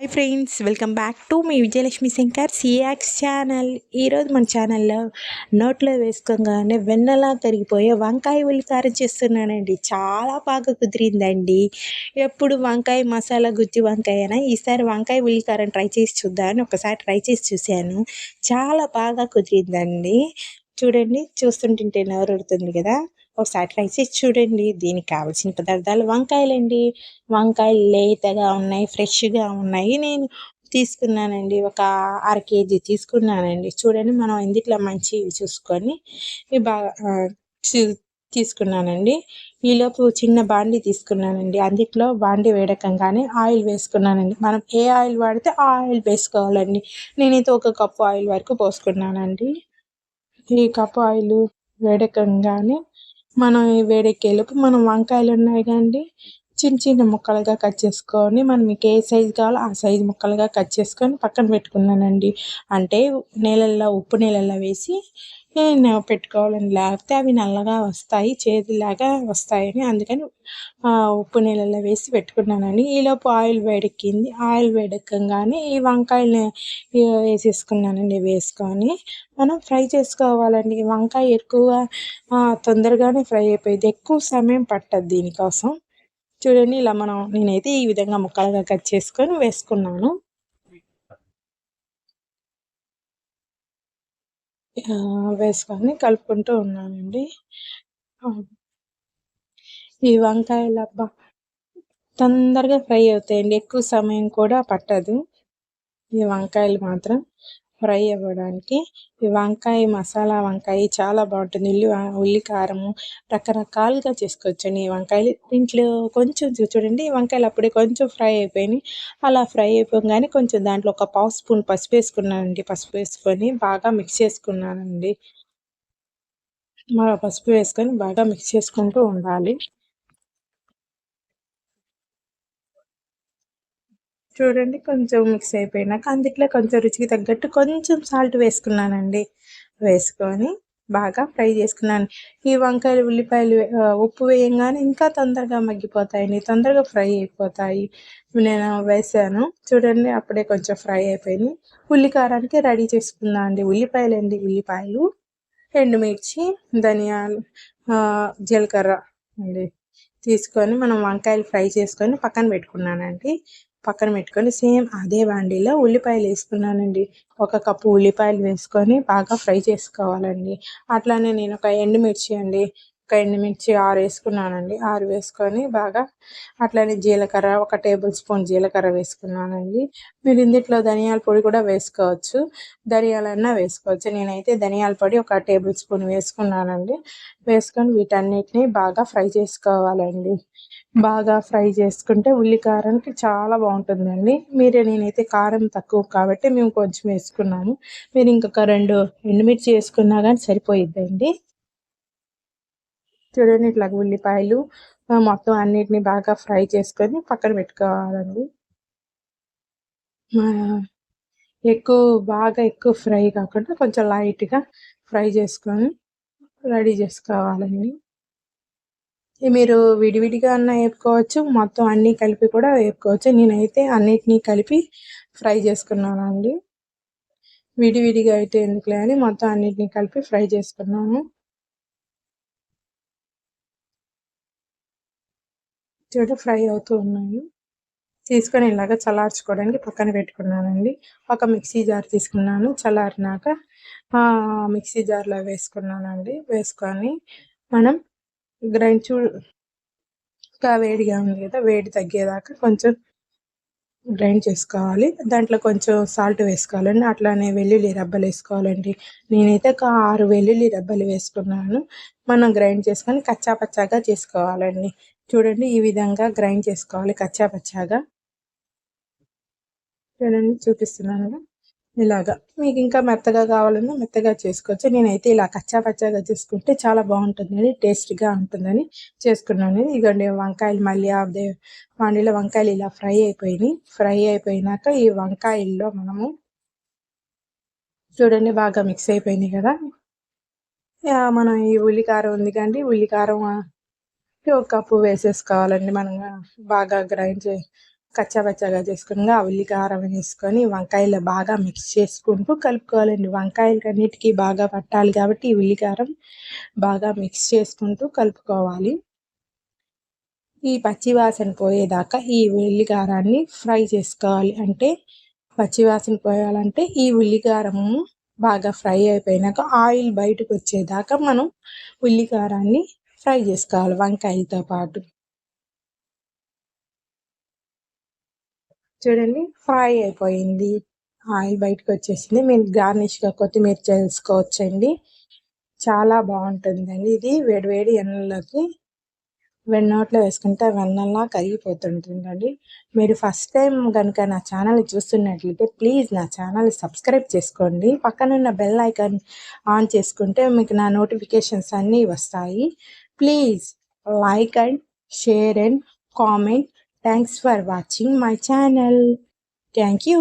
Hi friends welcome back to మీ విజయలక్ష్మి శంకర్ సియాక్స్ channel ఈరోజు మన ఛానల్లో నోట్లో వేసుకోగానే వెన్నలా కరిగిపోయే వంకాయ ఉల్లికారం చేస్తున్నానండి. చాలా బాగా కుదిరిందండి. ఎప్పుడు వంకాయ మసాలా గుజ్జు వంకాయ అయినా ఈసారి వంకాయ ఉల్లికారం ట్రై చేసి చూద్దామని ఒకసారి ట్రై చేసి చూశాను. చాలా బాగా కుదిరిందండి. చూడండి చూస్తుంటుంటే నోరుడుతుంది కదా. ఒకసారి ట్రై చేసి చూడండి దీనికి కావాల్సిన పదార్థాలు వంకాయలండి. వంకాయలు లేతగా ఉన్నాయి ఫ్రెష్గా ఉన్నాయి. నేను తీసుకున్నానండి ఒక అర కేజీ తీసుకున్నానండి. చూడండి మనం ఎందుట్లో మంచివి చూసుకొని బాగా తీసుకున్నానండి. ఈలోపు చిన్న బాండి తీసుకున్నానండి. అందుట్లో బాండి వేడకంగానే ఆయిల్ వేసుకున్నానండి. మనం ఏ ఆయిల్ వాడితే ఆ ఆయిల్ వేసుకోవాలండి. నేనైతే ఒక కప్పు ఆయిల్ వరకు పోసుకున్నానండి. ఈ కప్పు ఆయిల్ వేడకంగానే మనం వేడెక్కేలోపు మనం వంకాయలు ఉన్నాయి కానీ చిన్న చిన్న ముక్కలుగా కట్ చేసుకొని మనం మీకు ఏ సైజు కావాలో ఆ సైజు ముక్కలుగా కట్ చేసుకొని పక్కన పెట్టుకున్నానండి. అంటే నీళ్ళల్లో ఉప్పు నీళ్ళల్లో వేసి పెట్టుకోవాలండి లేకపోతే అవి నల్లగా వస్తాయి చేతిలాగా వస్తాయని అందుకని ఉప్పు నీళ్ళలో వేసి పెట్టుకున్నానండి ఈలోపు ఆయిల్ వేడెక్కింది. ఆయిల్ వేడెక్కగానే ఈ వంకాయలు వేసేసుకున్నానండి వేసుకొని. మనం ఫ్రై చేసుకోవాలండి. వంకాయ ఎక్కువ తొందరగానే ఫ్రై అయిపోయింది. ఎక్కువ సమయం పట్టదు దీనికోసం. చూడండి ఇలా మనం నేనైతే ఈ విధంగా ముక్కలుగా కట్ చేసుకొని వేసుకున్నాను. వేసుకొని కలుపుకుంటూ ఉన్నానండి. ఈ వంకాయలు అబ్బా తొందరగా ఫ్రై అవుతాయండి. ఎక్కువ సమయం కూడా పట్టదు. ఈ వంకాయలు మాత్రం ఫ్రై అవ్వడానికి. ఈ వంకాయ మసాలా వంకాయ చాలా బాగుంటుంది. ఉల్లి ఉల్లి కారము రకరకాలుగా చేసుకోవచ్చండి ఈ వంకాయలు. దీంట్లో కొంచెం చూడండి వంకాయలు అప్పుడే కొంచెం ఫ్రై అయిపోయినాయి. అలా ఫ్రై అయిపోగానే కొంచెం దాంట్లో ఒక పావు స్పూన్ పసుపు వేసుకున్నానండి. పసుపు వేసుకొని బాగా మిక్స్ చేసుకున్నానండి. మా పసుపు వేసుకొని బాగా మిక్స్ చేసుకుంటూ ఉండాలి. చూడండి కొంచెం మిక్స్ అయిపోయినాక అందుట్లో కొంచెం రుచికి తగ్గట్టు కొంచెం సాల్ట్ వేసుకున్నానండి. వేసుకొని బాగా ఫ్రై చేసుకున్నాను. ఈ వంకాయలు ఉల్లిపాయలు ఉప్పు వేయంగానే ఇంకా తొందరగా మగ్గిపోతాయండి. తొందరగా ఫ్రై అయిపోతాయి. నేను వేసాను. చూడండి అప్పుడే కొంచెం ఫ్రై అయిపోయింది. ఉల్లికారానికి రెడీ చేసుకుందాం అండి. ఉల్లిపాయలు అండి. ఉల్లిపాయలు ఎండుమిర్చి ధనియాలు జీలకర్ర అండి. తీసుకొని మనం వంకాయలు ఫ్రై చేసుకొని పక్కన పెట్టుకున్నానండి. పక్కన పెట్టుకొని సేమ్ అదే వాండీలో ఉల్లిపాయలు వేసుకున్నానండి. ఒక కప్పు ఉల్లిపాయలు వేసుకొని బాగా ఫ్రై చేసుకోవాలండి. అట్లానే నేను ఒక ఎండుమిర్చి అండి ఒక ఎండుమిర్చి ఆరు వేసుకున్నానండి. ఆరు వేసుకొని బాగా అట్లానే జీలకర్ర ఒక టేబుల్ స్పూన్ జీలకర్ర వేసుకున్నానండి. మీరు ఇందుట్లో ధనియాల పొడి కూడా వేసుకోవచ్చు. ధనియాలన్నా వేసుకోవచ్చు. నేనైతే ధనియాల పొడి ఒక టేబుల్ స్పూన్ వేసుకున్నానండి. వేసుకొని వీటన్నిటిని బాగా ఫ్రై చేసుకోవాలండి. బాగా ఫ్రై చేసుకుంటే ఉల్లి కారానికి చాలా బాగుంటుందండి. మీరు నేనైతే కారం తక్కువ కాబట్టి మేము కొంచెం వేసుకున్నాము. మీరు ఇంకొక రెండు ఎండుమిర్చి వేసుకున్నా కానీ సరిపోయిద్దండి. చూడండి ఇట్లా ఉల్లిపాయలు మొత్తం అన్నిటిని బాగా ఫ్రై చేసుకొని పక్కన పెట్టుకోవాలండి. ఎక్కువ బాగా ఎక్కువ ఫ్రై కాకుండా కొంచెం లైట్గా ఫ్రై చేసుకొని రెడీ చేసుకోవాలండి. మీరు విడివిడిగా అన్న వేపుకోవచ్చు మొత్తం అన్నీ కలిపి కూడా వేపుకోవచ్చు. నేనైతే అన్నిటినీ కలిపి ఫ్రై చేసుకున్నాను అండి విడివిడిగా అయితే ఎందుకులే అని మొత్తం అన్నిటినీ కలిపి ఫ్రై చేసుకున్నాను. చూడ ఫ్రై అవుతూ ఉన్నాయి. తీసుకొని ఇలాగ చల్లార్చుకోవడానికి పక్కన పెట్టుకున్నానండి. ఒక మిక్సీ జార్ తీసుకున్నాను చల్లారినాక మిక్సీ జార్లో వేసుకున్నానండి. వేసుకొని మనం గ్రైండ్ చూ ఇంకా వేడిగా ఉంది కదా వేడి తగ్గేదాకా కొంచెం గ్రైండ్ చేసుకోవాలి. దాంట్లో కొంచెం సాల్ట్ వేసుకోవాలండి. అట్లానే వెల్లుల్లి రబ్బలు వేసుకోవాలండి. నేనైతే ఒక ఆరు వెల్లుల్లి రబ్బలు వేసుకున్నాను. మనం గ్రైండ్ చేసుకొని కచ్చా పచ్చాగా చేసుకోవాలండి. చూడండి ఈ విధంగా గ్రైండ్ చేసుకోవాలి కచ్చా పచ్చాగా. చూడండి చూపిస్తున్నాను ఇలాగా. మీకు ఇంకా మెత్తగా కావాలన్నా మెత్తగా చేసుకోవచ్చు. నేనైతే ఇలా కచ్చా పచ్చాగా చేసుకుంటే చాలా బాగుంటుందని టేస్ట్గా ఉంటుందని చేసుకున్నాను. ఇదిగోండి వంకాయలు మళ్ళీ అదే వాణిలో వంకాయలు ఇలా ఫ్రై అయిపోయినాయి. ఫ్రై అయిపోయినాక ఈ వంకాయల్లో మనము చూడండి బాగా మిక్స్ అయిపోయింది కదా. మనం ఈ ఉల్లికారం ఉంది కానీ ఉల్లికారం ఒక కప్పు వేసేసుకోవాలండి. మనం బాగా గ్రైండ్ చే కచ్చాబచ్చాగా చేసుకుని ఆ ఉల్లికారం వేసుకొని వంకాయలు బాగా మిక్స్ చేసుకుంటూ కలుపుకోవాలండి. వంకాయలు అన్నిటికీ బాగా పట్టాలి కాబట్టి ఈ ఉల్లికారం బాగా మిక్స్ చేసుకుంటూ కలుపుకోవాలి. ఈ పచ్చివాసన పోయేదాకా ఈ ఉల్లికారాన్ని ఫ్రై చేసుకోవాలి. అంటే పచ్చివాసన పోయాలంటే ఈ ఉల్లికారము బాగా ఫ్రై అయిపోయినాక ఆయిల్ బయటకు వచ్చేదాకా మనం ఉల్లికారాన్ని ఫ్రై చేసుకోవాలి వంకాయలతో పాటు. చూడండి ఫ్రై అయిపోయింది. ఆయిల్ బయటకు వచ్చేసింది మీరు గార్నిష్గా కొత్తిమీర చేసుకోవచ్చండి. చాలా బాగుంటుందండి ఇది. వేడివేడి ఎన్నెలకి వెన్నోట్లో వేసుకుంటే వెన్నలా కరిగిపోతుంటుందండి. మీరు ఫస్ట్ టైం కనుక నా ఛానల్ చూస్తున్నట్లయితే ప్లీజ్ నా ఛానల్ సబ్స్క్రైబ్ చేసుకోండి. పక్కనున్న బెల్ ఐకాన్ ఆన్ చేసుకుంటే మీకు నా నోటిఫికేషన్స్ అన్నీ వస్తాయి. Please like and share and comment. Thanks for watching my channel thank you